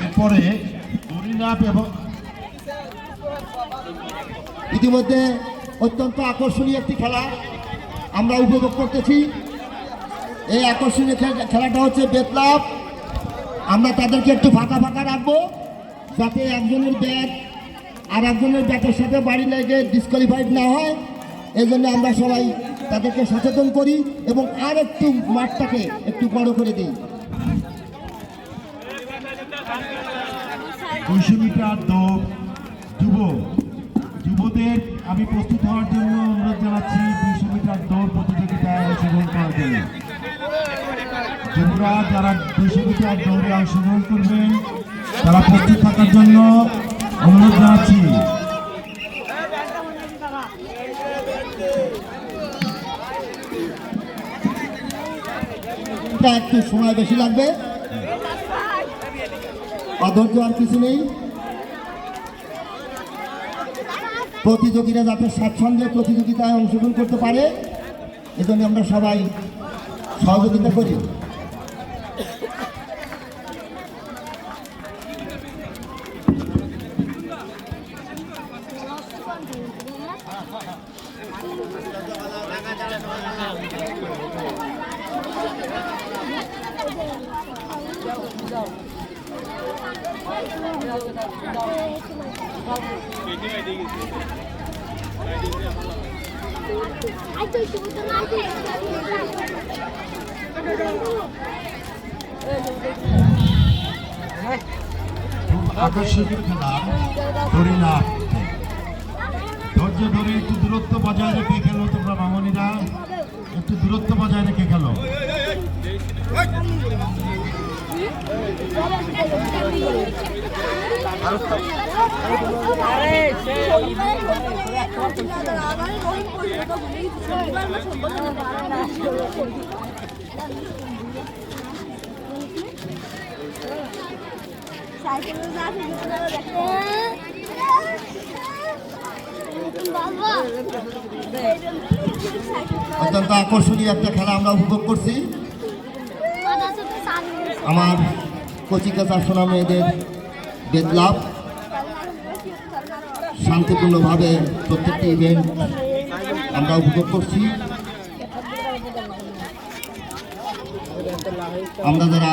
এরপরে হরিনাপ এবং ইতিমধ্যে অত্যন্ত আকর্ষণীয় একটি খেলা আমরা উপভোগ করতেছি। এই আকর্ষণীয় খেলাটা হচ্ছে বেতলাভ আমরা তাদেরকে একটু ফাঁকা ফাঁকা রাখব যাতে একজনের ব্যাট আর একজনের ব্যাটের সাথে বাড়ি লেগে ডিসকোয়ালিফাইড না হয়। এই জন্য আমরা সবাই তাদেরকে সচেতন করি এবং আর একটু মাঠটাকে একটু বড় করে দিই। দুইশো মিটার দৌড় যুব। যুবদের আমি প্রস্তুত হওয়ার জন্য অনুরোধ জানাচ্ছি দুইশো মিটার দৌড় প্রতিযোগিতায় অংশগ্রহণ করার জন্য। যুবরা যারা দুইশো মিটার দৌড়ে অংশগ্রহণ করবেন, তারা প্রস্তুত থাকার জন্য অনুরোধ জানাচ্ছি। এটা একটু সময় বেশি লাগবে। অধৈর্য আর কিছু নেই। প্রতিযোগীরা যাতে স্বাচ্ছন্দ্যে প্রতিযোগিতায় অংশগ্রহণ করতে পারে, এজন্য আমরা সবাই সহযোগিতা করি। খুব আকর্ষণীয় খেলা হরিনাপ ধৈর্য ধরে একটু দূরত্ব বজায় রেখে অত্যন্ত আকর্ষণীয় একটা খেলা আমরা উপভোগ করছি। আমার কচিকাচা সোনা মেয়েদের বেদলাভ। শান্তিপূর্ণভাবে প্রত্যেকটি ইভেন্ট আমরা উপভোগ করছি। আমরা যারা